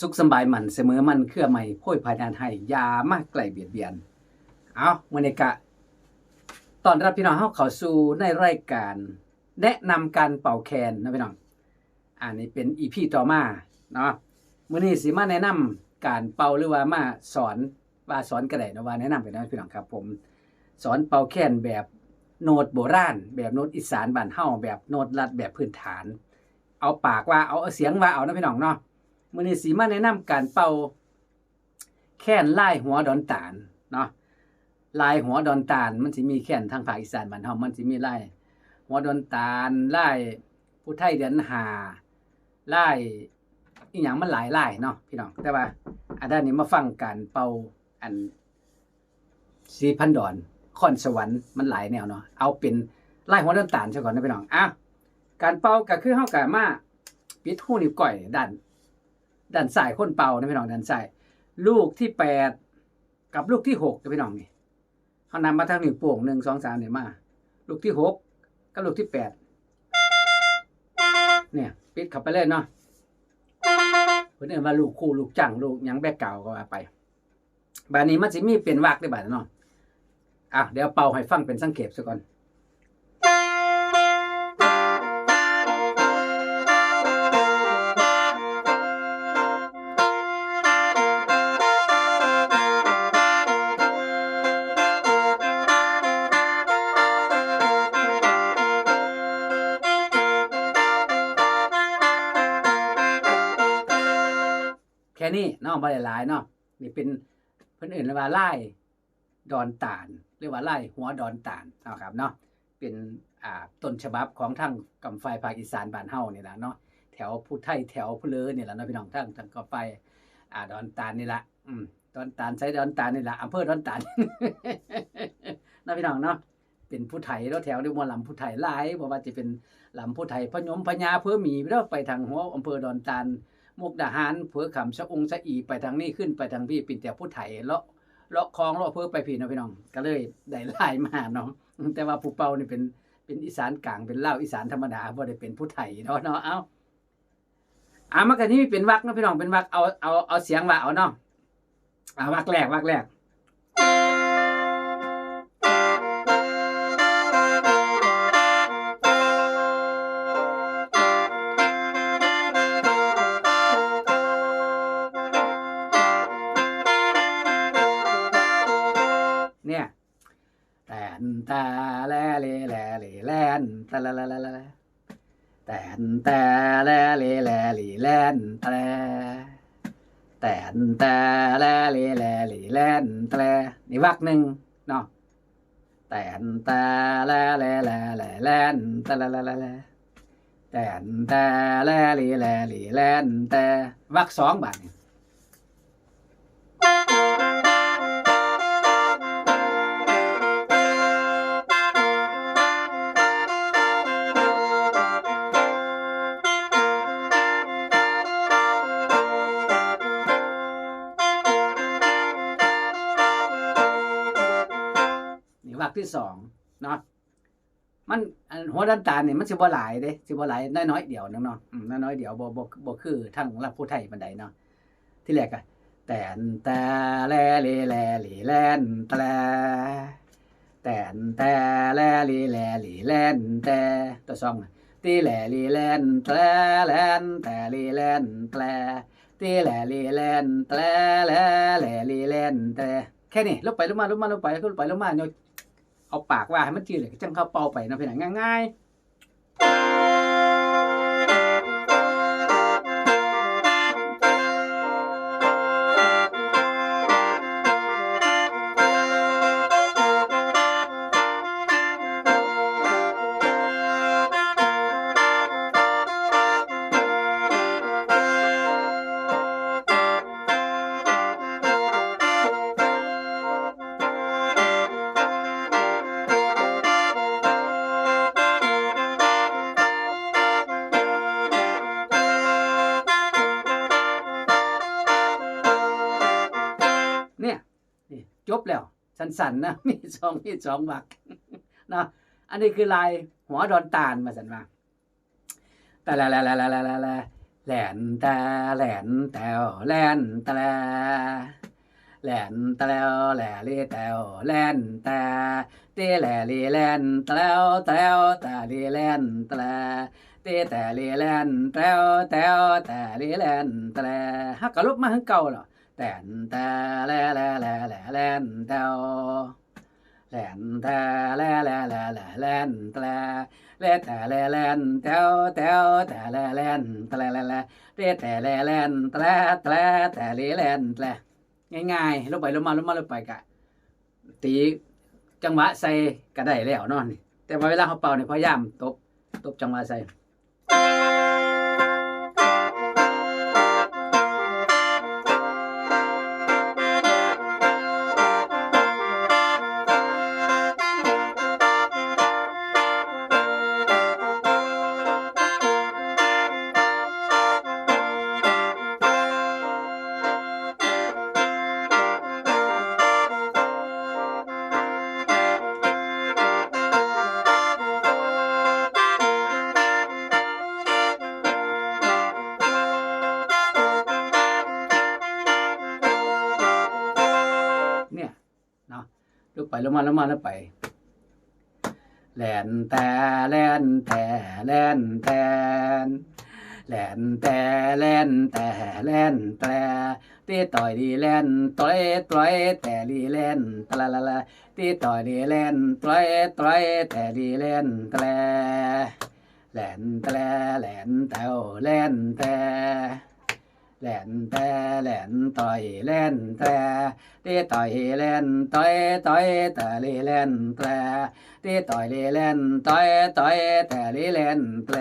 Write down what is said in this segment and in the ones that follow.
สุขสบายมันเสมอมันเครื่อใหม่โพ้ยภายนานให้ยามากไกลเบียดเบียน เอามื้อนี้กะ ตอนรับพี่น้องเฮาเขาสู่ในรายการ แนะนำการเป่าแคนนะพี่น้อง อันนี้เป็น EP ต่อมาเนาะมื้อนี้สิมาแนะนำการเป่าหรือว่ามาสอนว่าสอนก็ไดนะว่าแนะนำไปนะพี่น้องครับ ผม สอนเป่าแคนแบบโน้ตโบราณ แบบโน้ตอีสานบ้านเฮาแบบโน้ตรัดแบบพื้นฐาน เอาปากว่าเอาเสียงว่าเอานะพี่น้องเนาะ มื้อนี้สิมาแนะนำการเป่า แคนลายหัวดอนตาลเนาะลายหัวดอนตาลมันสิมีแคนทางภาคอีสานบ้านเฮามันสิมีลายหัวดอนตาลลายผู้ไทยเดือนหาลายอีหยังมันหลายลายเนาะพี่น้องแต่ว่าอันด้านนี้มาฟังการเป่าอันสีพันดอนคอนสวรรค์มันหลายแนวเนาะเอาเป็นไล่หัวน้ำตาลซะก่อนนะพี่น้องอะการเป่าก็คือเฮากะมาปิดหูนิ้วก้อยด้าน ด้านซ้ายคนเป่านะพี่น้องด้านซ้ายลูกที่แปดกับลูกที่หกนะพี่น้องนี่เฮานำมาทางนิ้วโป้งหนึ่งสองสามเนี่ยมา ลูกที่หกกับลูกที่แปดเนี่ย ปิดข้าไปเลยเนาะเพิ่อนว่าลูกคู่ลูกจังลูกยังแบกเก่าก็ว่าไปบาดนี้มันสิมีเป็นวักได้บาดนั้นเนาะอะเดี๋ยวเป่าให้ฟังเป็นสังเขปซะก่อน ค่นี้เนาะบ่ได้หลายเนาะนี่เป็นเพิ่นเอื่นว่าไล่ดอนตาลหรือว่าไล่หัวดอนตาลเนาะครับเนาะเป็นอ่าต้นฉบับของทางกำไฟภาคอีสานบ้านเฮานี่ล่ะเนาะแถวผู้ไทยแถวผู้เลอนี่ล่ะเนาะพี่น้องทางทางกำไฟอ่าดอนตาลนี่ล่ะอืมดอนตาลใช้ดอนตาลนี่ล่ะอำเภอดอนตาลนาะพี่น้องเนาะเป็นผู้ไทยแล้วแถวนี้ว่าลำผู้ไทยหลายบ่ว่าจะเป็นลำผู้ไทยพะยมพญาเพื่อมีแล้วไปทางหัวอำเภอดอนตาล มุกดาหารเผือขำชะองชะอีไปทางนี้ขึ้นไปทางพี่ปิ่นแต่ผู้ไถเลาะเลาะคลองเลาะเพื่อไปพี่เนาะพี่น้อง ก็เลยได้ไล่มาเนาะแต่ว่าผู้เป่านี่เป็นเป็นอีสานกลางเป็นเล่าอีสานธรรมดาบ่ได้เป็นผู้ไถเนาะเนาะเอาอ่ามันก็นี่เป็นวักเนาะพี่น้องเป็นวักเอาเอาเอาเสียงว่าเอาเนาะอ่าวักแรกวักแรก นตาแลเลแลเลแลนตะละละละละแตนแต่แลเลแลลีแลนตะแตนแต่แลเลแลลีแลนตะแนี่วักหนึ่งเนาะแตนแต่แลเลแลแลแลนตะละละละละแตนแต่แลเลแลลีแลนแต่วักสองบาทนี่ ที่สองเนาะมันหัวด้านตาเนี่ยมันสิบ่หลายเด้สิบ่หลายน้อยๆเดียวนึงเนาะอืมน้อยๆเดียวบ่บ่บ่คือทางรับผู้ไทยปานใดเนาะที่แรกอะแต่นแต่แลเลแลลีแลนแตะแต่นแต่แลลีแลลีแลนแต่ตัวซองตีแลลีแลนแตะแลนแต่ลีแลนแตะตีแลลีแลนแตะแลแลลีแลนแต่แค่นี้ลงไปลงมาลงมาลงไปลงไปลงมาโย เอาปากว่าให้มันจืดเลยจังเข้าเป่าไปนะพี่น้องง่ายๆ สั้นๆนะมีสองมีสองวักนะอันนี้คือลายหัวดอนตาลมาสันว่าแต่ละละละละละละละแหลนแต่แหลนแต่วแหลนแต่แลแหลนแต่แล้วแหลลีแต่วแหลนแต่ตีแหลลีแหลนแต่แล้วแต่แล้วแต่ลีแหลนแต่แลตีแต่ลีแหลนแต่วแต่วแต่ลีแหลนแต่ฮักกะลุกมาถึงเก่าแล้ว แต่นแต่แลแลแลแลแลนแต่วแหลนแต่แลแลแลแลแลนแต่แลเลแต่แลแลนแตวแตวแต่แลแลนแต่แลแลแลเลแต่แลแลนแต่แลแต่แลแต่เลแลนแต่ง่ายๆลงไปลงมาลงมาลงไปกะตีจังหวะใส่ก็ได้แล้วนอนแต่ว่าเวลาเขาเป่าเนี่ยพยายามตบตบจังหวะใส่ เนี่ยเนาะลงไปลงมาลงมาแล้วไปแหลนแต่แหลนแต่แหลนแต่แหลนแต่แหลนแต่แหลนแต่ตีต่อยดีแหลนต่อยต่อยแต่ดีแหลนตะละละละตีต่อยดีแหลนต่อยต่อยแต่ดีแหลนตะลแหลนตะลแหลนแต่แหลนแต่ แหลนแต่แหลนต่อยแหลนแต่ตีต่อยเล่นต่อยต่อยแต่ลีเล่นแปลตีต่อยลีเล่นต่อยต่อยแต่ลีเล่นแปล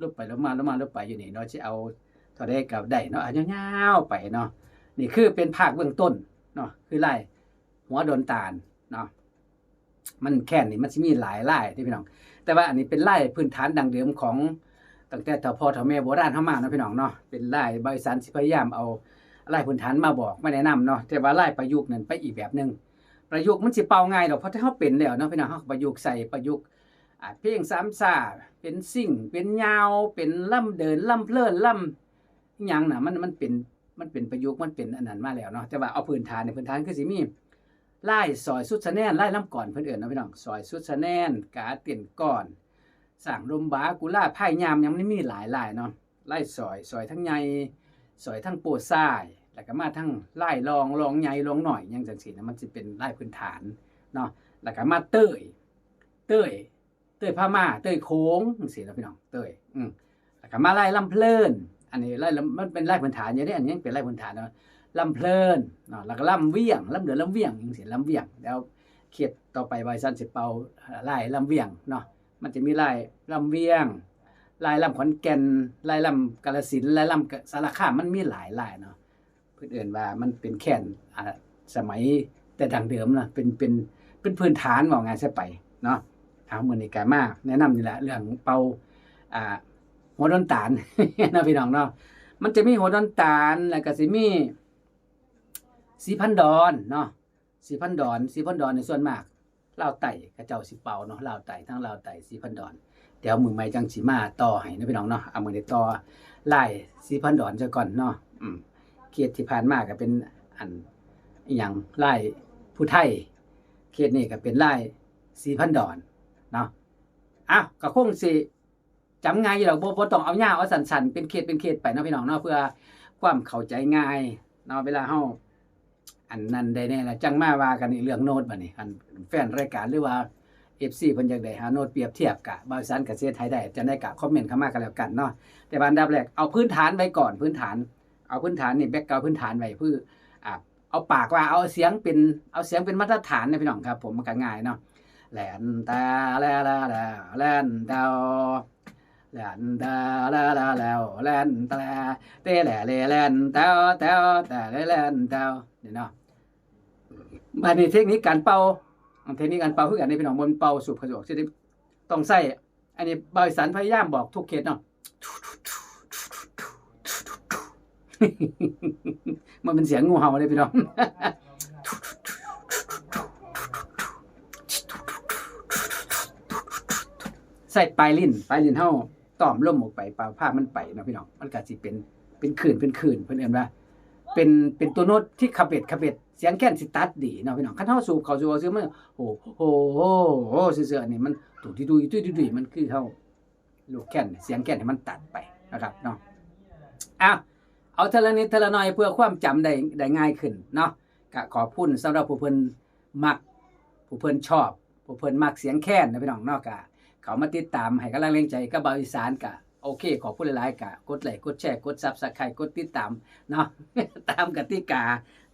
ลุกไปลุกมาลุกมาลุกไปอยู่นี่เนาะที่เอาเท่าได้กับได้เนาะอะยาวๆไปเนาะนี่คือเป็นภาคเบื้องต้นเนาะคือไล่หัวโดนตาลเนาะมันแค่นี้มันจะมีหลายไล่ที่พี่น้อง แต่ว่าอันนี้เป็นไล่พื้นฐานดังเดิมของ ตั้งแต่เถ่าพ่อเถ่าแม่โบราณเข้ามาเนาะพี่น้องเนาะเป็นไล่ใบริษัทสิพยายามเอาไล่พื้นฐานมาบอกไมาแนะนำเนาะแต่ว่าไล่ประยุกต์นั่นไปอีกแบบหนึ่งประยุกต์มันสิเป่าง่ายดอกเพราะถ้าเขาเป็นแล้วเนาะพี่น้องเขาประยุกต์ใส่ประยุกต์เพลงสามซาเป็นสิ่งเป็นยาวเป็นล่ำเดินล่ำเพลินล่ำยังน่ะมันมันเป็นมันเป็นประยุกต์มันเป็นอันนั้นมาแล้วเนาะแต่ว่าเอาพื้นฐานในพื้นฐานคือสิมีไล่ซอยสุดสะแนนไล่ล่ำก่อนเพิ่อนเอิ้นนะพี่น้องซอยสุดสะแนนกาเตียนก่อน สร้างลมบากุล่าไผ่ยามยังมันมีหลายลายเนาะไล่ซอยซอยทั้งใหญ่สอยทั้งโปรดทรายแล้วก็มาทั้งไล่รองรองใหญ่รองหน่อยยังจังซี่นะมันสิเป็นไล่พื้นฐานเนาะแล้วก็มาเต้ยเต้ยเต้ยผ้ามาเต้ยโค้งจังซี่นะพี่น้องเต้ยอืมแล้วก็มาไล่ลำเพลิน อันนี้ไล่มันเป็นไล่พื้นฐานอย่างนี้อันนี้เป็นไล่พื้นฐานเนาะลำเพลินเนาะแล้วก็ลำเวียงลำเดือลำเวียงจังซี่ลำเวียงแล้วเขียดต่อไปไว้สั้นสิเป่าไล่ลำเวียงเนาะ มันจะมีไล่ลำเวียง ลายลำขอนแก่นลายลำกาฬสินลายลำสารคามมันมีหลายลายเนาะเพื่นเอื่นว่ามันเป็นแค่นสมัยแต่ดังเดิมนะเป็นเป็นเป็นพื้นฐานว่าไงใช่ไปเนาะเอามือนี้กามากแนะนำนี่แหละเรื่องเป่าอ่าหัวดอนตาลนะพี่น้องเนาะมันจะมีหัวดอนตาลแล้วก็สิมีสีพันดอนเนาะสีพันดอนสีพันดอนในส่วนมาก ลาวไต่กระเจ้าสิเป่าเนาะลาวไต่ทั้งลาวไต่สีพันดอน เดี๋ยวมือใหม่จังสิมาต่อให้นะพี่น้องเนาะเอามือนี้ต่อไล่สีพันดอนซะก่อนเนาะอืมเขตที่ผ่านมาก็เป็นอันอย่างไล่ผู้ไทยเขตนี้ก็เป็นไล่สีพันดอนเนาะอ้าวก็คงสิจำง่ายอยู่ดอกบ่บ่ต้องเอายาเอาสั้นเป็นเขตเป็นเขตไปเนาะพี่น้องเนาะเพื่อความเข้าใจง่ายเนาะเวลาเฮา อันนั้นได้แน่ละจังมาว่ากันอีกเรื่องโน้ตบัดนี้อันแฟนรายการหรือว่า FC เพิ่นอยากได้หาโน้ตเปรียบเทียบกับบริษัทเกษตรไทยได้จะได้กะคอมเมนต์เข้ามากันแล้วกันเนาะแต่ว่าอันดับแรกเอาพื้นฐานไว้ก่อนพื้นฐาน เอาพื้นฐานนี่แบ็กกราวพื้นฐานไว้เพื่ออ่าเอาปากว่าเอาเสียงเป็นเอาเสียงเป็นมาตรฐานนะพี่น้องครับ ผมมันก็ง่ายเนาะแหลนตาแลาลาลแลนตาแลนตาลาลาแล้วแลนตาเตแหลเลแลนตาตาตาเลแลนตานี่เนาะ บัดนี้เทคนิคการเป่าเทคนิคการเป่าคือกันในพี่น้องบนเป่าสูบกระจกที่ต้องใส่อันนี้บริษัทพยายามบอกทุกเคสเนาะมันเป็นเสียงงูเห่าเลยพี่น้องใส่ปลายลิ้นปลายลิ้นเฮาต่อมล่มออกไปปลาผ้ามันไปเนาะพี่น้องมันก็สิเป็นเป็นขื่นเป็นขื่นเพิ่นเอิ้นว่าเป็นเป็นตัวโน้ตที่ขับเบ็ดขับเบ็ด สียงแค้นสิตัดดีเนาะพี่น้องคันเฮาสูบเขาสูบเอาซื้อมันโอ้โหโอ้โหซื่อๆอันนี้มันตุยตุยตุยตุยตุยมันคือเฮาลูกแค้นเสียงแค้นให้มันตัดไปนะครับเนาะอ้าวเอาเทละนิดเทละหน่อยเพื่อความจำได้ได้ง่ายขึ้นเนาะก็ขอบคุณสำหรับผู้เพิ่นมักผู้เพิ่นชอบผู้เพิ่นมักเสียงแค้นนะพี่น้องเนาะกะเขามาติดตามให้กำลังแรงใจกับบาวอีสานกะ โอเค ขอบคุณหลายๆกะกดไลค์กดแชร์กด Subscribe กดติดตามเนาะตามกติกา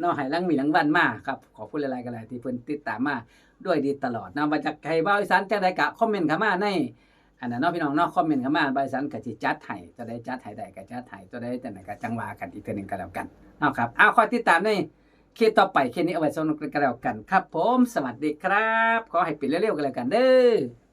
เนาะให้รังมีรางวัลมาครับขอบคุณหลายๆกันเลยที่เพิ่นติดตามมาด้วยดีตลอดนะมาจากใครบ้าอีสานจังไดกะคอมเมนต์เข้ามาในอันนั้นเนาะพี่น้องเนาะคอมเมนต์เข้ามาบาวอีสานก็สิจัดให้จะได้จัดให้ได้ก็จัดให้จะได้จังไดก็จังหว่ากันอีกเทื่อหนึงก็แล้วกันเนาะครับเอาวคอยติดตามในเคสต่อไปเคสนี้เอาไว้สนุกกันแล้วกันครับ ผม สวัสดีครับ ขอให้ปิดเร็วๆกันแล้วกันเด้อ